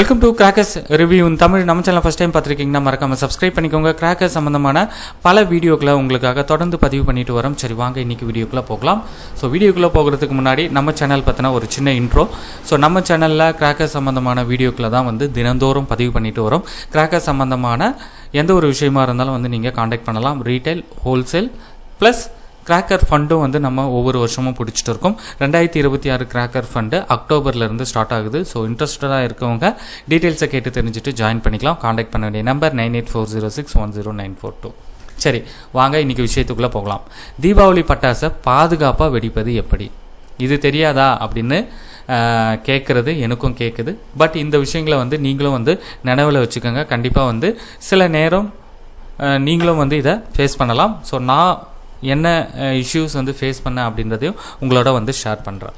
Welcome to crackers review in Tamil நம்ம channel first time பார்த்துருக்கீங்கன்னா மறக்காம subscribe பண்ணிக்கோங்க. Cracker சம்மந்தமான பல வீடியோக்களை உங்களுக்காக தொடர்ந்து பதிவு பண்ணிட்டு வரோம். சரி வாங்க இன்றைக்கி வீடியோக்குள்ளே போகலாம். ஸோ வீடியோக்குள்ளே போகிறதுக்கு முன்னாடி நம்ம சேனல் பற்றின ஒரு சின்ன இன்ட்ரோ ஸோ நம்ம சேனலில் கிராக்கர் சம்மந்தமான வீடியோக்களை தான் வந்து தினந்தோறும் பதிவு பண்ணிட்டு வரோம். கிராக்கர் சம்மந்தமான எந்த ஒரு விஷயமா இருந்தாலும் வந்து நீங்கள் காண்டாக்ட் பண்ணலாம். ரீட்டைல் ஹோல்சேல் ப்ளஸ் கிராக்கர் ஃபண்டும் வந்து நம்ம ஒவ்வொரு வருஷமும் பிடிச்சிட்டு இருக்கோம். ரெண்டாயிரத்தி இருபத்தி ஆறு கிராக்கர் ஃபண்டு அக்டோபர்லேருந்து ஸ்டார்ட் ஆகுது. ஸோ இன்ட்ரெஸ்டடாக இருக்கவங்க டீட்டெயில்ஸை கேட்டு தெரிஞ்சுட்டு ஜாயின் பண்ணிக்கலாம். காண்டாக்ட் பண்ண வேண்டிய number nine eight four zero six one zero nine four two. சரி வாங்க இன்றைக்கி விஷயத்துக்குள்ளே போகலாம். தீபாவளி பட்டாசை பாதுகாப்பாக வெடிப்பது எப்படி? இது தெரியாதா அப்படின்னு கேட்குறது எனக்கும் கேட்குது பட் இந்த விஷயங்களை வந்து நீங்களும் வந்து நினைவில் வச்சுக்கோங்க. கண்டிப்பாக வந்து சில நேரம் நீங்களும் வந்து இதை ஃபேஸ் பண்ணலாம். ஸோ நான் என்ன இஷ்யூஸ் வந்து ஃபேஸ் பண்ணேன் அப்படின்றதையும் உங்களோட வந்து ஷேர் பண்ணுறேன்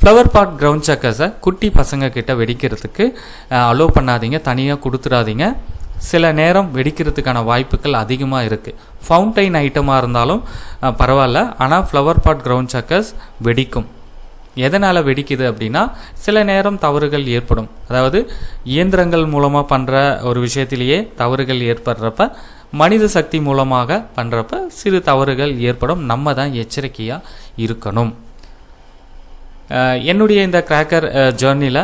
ஃப்ளவர் பாட் கிரவுண்ட் சக்கர்ஸை குட்டி பசங்க கிட்ட வெடிக்கிறதுக்கு அலோவ் பண்ணாதீங்க தனியாக கொடுத்துடாதீங்க. சில நேரம் வெடிக்கிறதுக்கான வாய்ப்புகள் அதிகமாக இருக்குது ஃபவுண்டைன் ஐட்டமாக இருந்தாலும் பரவாயில்ல. ஆனால் ஃப்ளவர் பாட் கிரவுண்ட் சக்கர்ஸ் வெடிக்கும். எதனால் வெடிக்குது அப்படின்னா சில நேரம் தவறுகள் ஏற்படும். அதாவது இயந்திரங்கள் மூலமாக பண்ணுற ஒரு விஷயத்திலேயே தவறுகள் ஏற்படுறப்ப மனித சக்தி மூலமாக பண்ணுறப்ப சிறு தவறுகள் ஏற்படும். நம்ம தான் எச்சரிக்கையாக இருக்கணும். என்னுடைய இந்த கிராக்கர் ஜேர்னியில்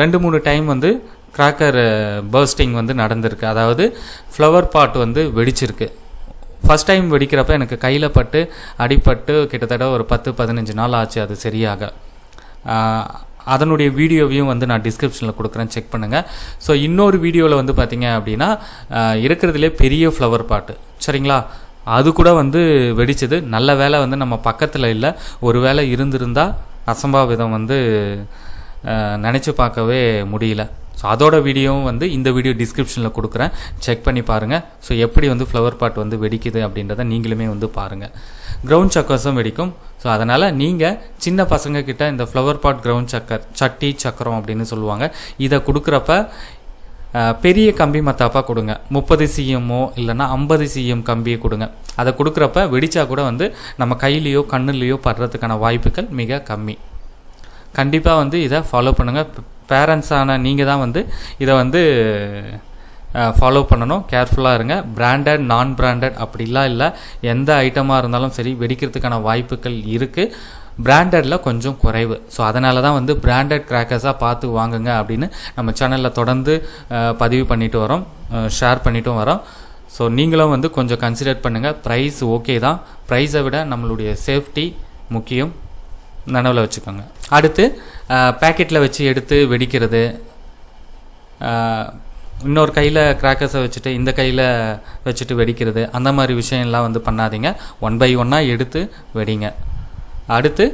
ரெண்டு மூணு டைம் வந்து கிராக்கர் பர்ஸ்டிங் வந்து நடந்திருக்கு. அதாவது ஃப்ளவர் பாட் வந்து வெடிச்சிருக்கு. ஃபஸ்ட் டைம் வெடிக்கிறப்ப எனக்கு கையில் பட்டு அடிபட்டு கிட்டத்தட்ட ஒரு பத்து பதினஞ்சு நாள் ஆச்சு அது சரியாக. அதனுடைய வீடியோவையும் வந்து நான் டிஸ்கிரிப்ஷனில் கொடுக்குறேன். செக் பண்ணுங்கள் ஸோ இன்னொரு வீடியோவில் வந்து பார்த்தீங்க அப்படின்னா இருக்கிறதுலே பெரிய ஃப்ளவர் பாட்டு சரிங்களா? அது கூட வந்து வெடிச்சது. நல்ல வேளை வந்து நம்ம பக்கத்தில் இல்லை. ஒரு வேளை இருந்திருந்தால் அசம்பாவிதம் வந்து நினச்சி பார்க்கவே முடியல. ஸோ அதோட வீடியோவும் வந்து இந்த வீடியோ டிஸ்கிரிப்ஷனில் கொடுக்குறேன். செக் பண்ணி பாருங்கள் ஸோ எப்படி வந்து ஃப்ளவர் பாட் வந்து வெடிக்குது அப்படின்றத நீங்களுமே வந்து பாருங்கள் கிரவுண்ட் சக்கர்ஸும் வெடிக்கும். ஸோ அதனால் நீங்கள் சின்ன பசங்க கிட்ட இந்த ஃப்ளவர் பாட் கிரவுண்ட் சக்கர் சட்டி சக்கரம் அப்படின்னு சொல்லுவாங்க. இதை கொடுக்குறப்ப பெரிய கம்பி மத்தாப்பாக கொடுங்க. முப்பது சிஎம்மோ இல்லைன்னா ஐம்பது சிஎம் கம்பியை கொடுங்க. அதை கொடுக்குறப்ப வெடித்தா கூட வந்து நம்ம கையிலையோ கண்ணுலேயோ படுறதுக்கான வாய்ப்புகள் மிக கம்மி. கண்டிப்பாக வந்து இதை ஃபாலோ பண்ணுங்கள் பேரண்ட்ஸான நீங்கள் தான் வந்து இதை வந்து ஃபாலோ பண்ணணும். கேர்ஃபுல்லாக இருங்க. பிராண்டட் நான் பிராண்டட் அப்படிலாம் இல்லை. எந்த ஐட்டமாக இருந்தாலும் சரி வெடிக்கிறதுக்கான வாய்ப்புகள் இருக்குது பிராண்டடில் கொஞ்சம் குறைவு. ஸோ அதனால தான் வந்து பிராண்டட் கிராக்கர்ஸாக பார்த்து வாங்குங்க அப்படின்னு நம்ம சேனலில் தொடர்ந்து பதிவு பண்ணிட்டு வரோம். ஷேர் பண்ணிட்டும் வரோம். ஸோ நீங்களும் வந்து கொஞ்சம் கன்சிடர் பண்ணுங்கள் ப்ரைஸ் ஓகே தான். ப்ரைஸை விட நம்மளுடைய சேஃப்டி முக்கியம். நனவில் வச்சுக்கோங்க. அடுத்து பேக்கெட்டில் வச்சு எடுத்து வெடிக்கிறது. இன்னொரு கையில் கிராக்கர்ஸை வச்சுட்டு இந்த கையில் வச்சுட்டு வெடிக்கிறது அந்த மாதிரி விஷயம்லாம் வந்து பண்ணாதீங்க. ஒன் பை ஒன்னாக எடுத்து வெடிங்க. அடுத்து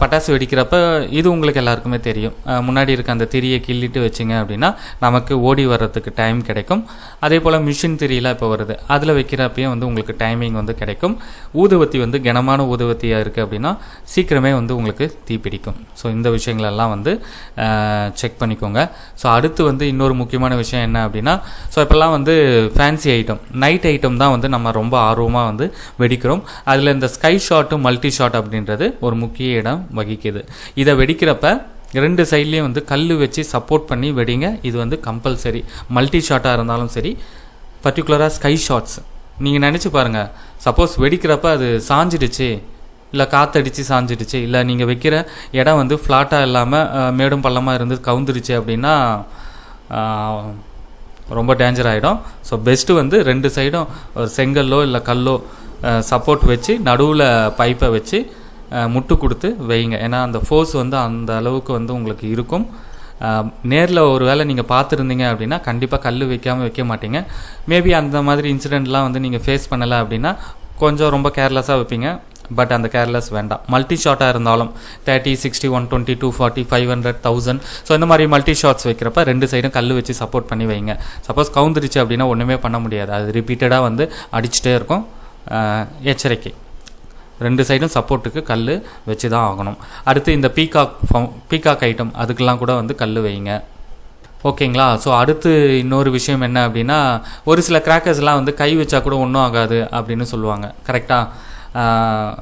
பட்டாசு வெடிக்கிறப்ப இது உங்களுக்கு எல்லாருக்குமே தெரியும். முன்னாடி இருக்க அந்த திரியை கிள்ளிட்டு வச்சிங்க அப்படின்னா நமக்கு ஓடி வர்றதுக்கு டைம் கிடைக்கும். அதே போல் மிஷின் திரியெலாம் இப்போ வருது. அதில் வைக்கிறப்பையும் வந்து உங்களுக்கு டைமிங் வந்து கிடைக்கும். ஊதுவத்தி வந்து கனமான ஊதுவத்தியாக இருக்குது அப்படின்னா சீக்கிரமே வந்து உங்களுக்கு தீப்பிடிக்கும் ஸோ இந்த விஷயங்களெல்லாம் வந்து செக் பண்ணிக்கோங்க. ஸோ அடுத்து வந்து இன்னொரு முக்கியமான விஷயம் என்ன அப்படின்னா ஸோ இப்போல்லாம் வந்து ஃபேன்சி ஐட்டம் நைட் ஐட்டம் தான் வந்து நம்ம ரொம்ப ஆர்வமாக வந்து வெடிக்கிறோம். அதில் இந்த ஸ்கை ஷாட்டு மல்டி ஷாட் அப்படின்றது ஒரு முக்கிய இடம் வகிக்குது. இதை வெடிக்கிறப்ப ரெண்டு சைட்லேயும் வந்து கல் வச்சு சப்போர்ட் பண்ணி வெடிங்க. இது வந்து கம்பல்சரி மல்டி ஷாட்டாக இருந்தாலும் சரி பர்டிகுலராக ஸ்கை ஷாட்ஸ் நீங்கள் நினச்சி பாருங்கள் சப்போஸ் வெடிக்கிறப்ப அது சாஞ்சிடுச்சு இல்லை காற்றடிச்சு சாஞ்சிடுச்சு இல்லை நீங்கள் வைக்கிற இடம் வந்து ஃப்ளாட்டாக இல்லாமல் மேடும் பள்ளமாக இருந்து கவுந்துருச்சு அப்படின்னா ரொம்ப டேஞ்சர் ஆகிடும் ஸோ பெஸ்ட்டு வந்து ரெண்டு சைடும் செங்கல்லோ இல்லை கல்லோ சப்போர்ட் வச்சு நடுவில் பைப்பை வச்சு முட்டு கொடுத்து வைங்க ஏன்னா அந்த ஃபோர்ஸ் வந்து அந்த அளவுக்கு வந்து உங்களுக்கு இருக்கும். நேரில் ஒரு வேளை நீங்கள் பார்த்துருந்தீங்க அப்படின்னா கண்டிப்பாக கல் வைக்காமல் வைக்க மாட்டீங்க. மேபி அந்த மாதிரி இன்சிடெண்ட்லாம் வந்து நீங்கள் ஃபேஸ் பண்ணலை அப்படின்னா கொஞ்சம் ரொம்ப கேர்லெஸ்ஸாக வைப்பீங்க. பட் அந்த கேர்லெஸ் வேண்டாம். மல்டி ஷாட்டாக இருந்தாலும் thirty sixty one twenty two forty five hundred thousand so இந்த மாதிரி மல்டி ஷாட்ஸ் வைக்கிறப்ப ரெண்டு சைடும் கல் வச்சு சப்போர்ட் பண்ணி வைங்க. சப்போஸ் கவுந்துருச்சு அப்படின்னா ஒன்றுமே பண்ண முடியாது. அது ரிப்பீட்டடாக வந்து அடிச்சுட்டே இருக்கும். எச்சரிக்கை. ரெண்டு சைடும் சப்போர்ட்டுக்கு கல் வச்சு தான் ஆகணும். அடுத்து இந்த பீகாக் பீகாக் ஐட்டம் அதுக்கெல்லாம் கூட வந்து கல் வைங்க. ஓகேங்களா ஸோ அடுத்து இன்னொரு விஷயம் என்ன அப்படின்னா ஒரு சில கிராக்கர்ஸ்லாம் வந்து கை வச்சா கூட ஒன்றும் ஆகாது அப்படின்னு சொல்லுவாங்க. கரெக்டாக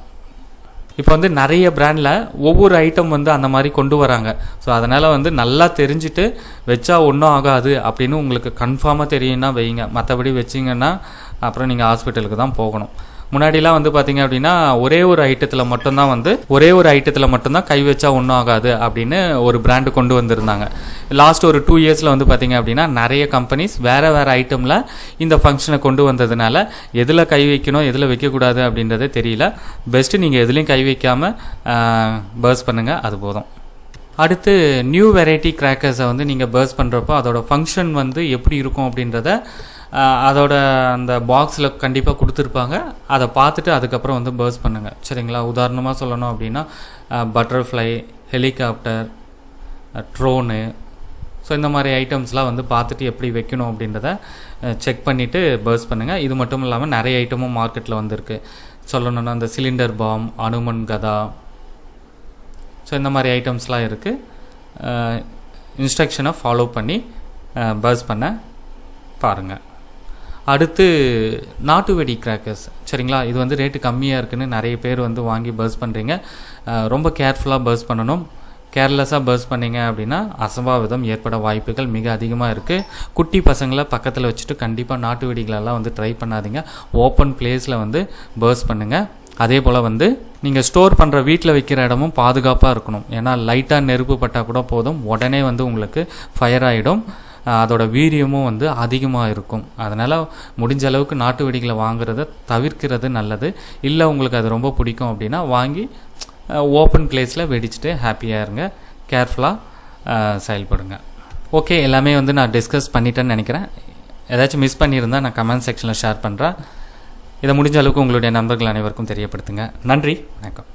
இப்போ வந்து நிறைய பிராண்டில் ஒவ்வொரு ஐட்டம் வந்து அந்த மாதிரி கொண்டு வராங்க. ஸோ அதனால் வந்து நல்லா தெரிஞ்சுட்டு வச்சா ஒன்றும் ஆகாது அப்படின்னு உங்களுக்கு கன்ஃபார்மாக தெரியும்னா வைங்க. மற்றபடி வச்சிங்கன்னா அப்புறம் நீங்கள் ஹாஸ்பிட்டலுக்கு தான் போகணும். முன்னாடிலாம் வந்து பார்த்தீங்க அப்படின்னா ஒரே ஒரு ஐட்டத்தில் மட்டும்தான் வந்து ஒரே ஒரு ஐட்டத்தில் மட்டும்தான் கை வச்சா ஒன்றும் ஆகாது அப்படின்னு ஒரு பிராண்டு கொண்டு வந்திருந்தாங்க. லாஸ்ட் ஒரு டூ இயர்ஸில் வந்து பார்த்தீங்க அப்படின்னா நிறைய கம்பெனிஸ் வேறு வேறு ஐட்டமில் இந்த ஃபங்க்ஷனை கொண்டு வந்ததுனால எதில் கை வைக்கணும் எதில் வைக்கக்கூடாது அப்படின்றதே தெரியல. பெஸ்ட்டு நீங்கள் எதுலேயும் கை வைக்காமல் பர்ஸ் பண்ணுங்கள் அது போதும். அடுத்து நியூ வெரைட்டி கிராக்கர்ஸை வந்து நீங்கள் பர்ஸ் பண்ணுறப்போ அதோட ஃபங்க்ஷன் வந்து எப்படி இருக்கும் அப்படின்றத அதோட அந்த பாக்ஸில் கண்டிப்பாக கொடுத்துருப்பாங்க. அதை பார்த்துட்டு அதுக்கப்புறம் வந்து பேர்ஸ் பண்ணுங்கள் சரிங்களா? உதாரணமாக சொல்லணும் அப்படின்னா பட்டர்ஃப்ளை ஹெலிகாப்டர் ட்ரோனு ஸோ இந்த மாதிரி ஐட்டம்ஸ்லாம் வந்து பார்த்துட்டு எப்படி வைக்கணும் அப்படின்றத செக் பண்ணிவிட்டு பேர்ஸ் பண்ணுங்கள் இது மட்டும் இல்லாமல் நிறைய ஐட்டமும் மார்க்கெட்டில் வந்திருக்கு. சொல்லணும்னா அந்த சிலிண்டர் பாம் அனுமன் கதா ஸோ இந்த மாதிரி ஐட்டம்ஸ்லாம் இருக்குது இன்ஸ்ட்ரக்ஷனை ஃபாலோ பண்ணி பேர்ஸ் பண்ண பாருங்கள் அடுத்து நாட்டு வெடி கிராக்கர்ஸ் சரிங்களா? இது வந்து ரேட்டு கம்மியாக இருக்குன்னு நிறைய பேர் வந்து வாங்கி பர்ஸ் பண்ணுறீங்க ரொம்ப கேர்ஃபுல்லாக பர்ஸ் பண்ணணும். கேர்லெஸ்ஸாக பர்ஸ் பண்ணீங்க அப்படின்னா அசம்பாவிதம் ஏற்பட வாய்ப்புகள் மிக அதிகமாக இருக்குது குட்டி பசங்களை பக்கத்தில் வச்சுட்டு கண்டிப்பாக நாட்டு வெடிகளெல்லாம் வந்து ட்ரை பண்ணாதீங்க. ஓப்பன் பிளேஸில் வந்து பர்ஸ் பண்ணுங்கள் அதே போல் வந்து நீங்கள் ஸ்டோர் பண்ணுற வீட்டில் வைக்கிற இடமும் பாதுகாப்பாக இருக்கணும். ஏன்னா லைட்டாக நெருப்பு பட்டால் கூட போதும். உடனே வந்து உங்களுக்கு ஃபயர் ஆகிடும் அதோட வீரியமும் வந்து அதிகமாக இருக்கும். அதனால் முடிஞ்ச அளவுக்கு நாட்டு வெடிகளை வாங்குறத தவிர்க்கிறது நல்லது. இல்லை உங்களுக்கு அது ரொம்ப பிடிக்கும் அப்படின்னா வாங்கி ஓப்பன் பிளேஸில் வெடிச்சுட்டு ஹாப்பியாக இருங்க. கேர்ஃபுல்லாக செயல்படுங்க. ஓகே எல்லாமே வந்து நான் டிஸ்கஸ் பண்ணிட்டேன்னு நினைக்கிறேன். ஏதாச்சும் மிஸ் பண்ணியிருந்தால் நான் கமெண்ட் செக்ஷனில் ஷேர் பண்ணுறேன் இதை முடிஞ்ச அளவுக்கு உங்களுடைய நண்பர்கள் அனைவருக்கும் தெரியப்படுத்துங்க. நன்றி வணக்கம்.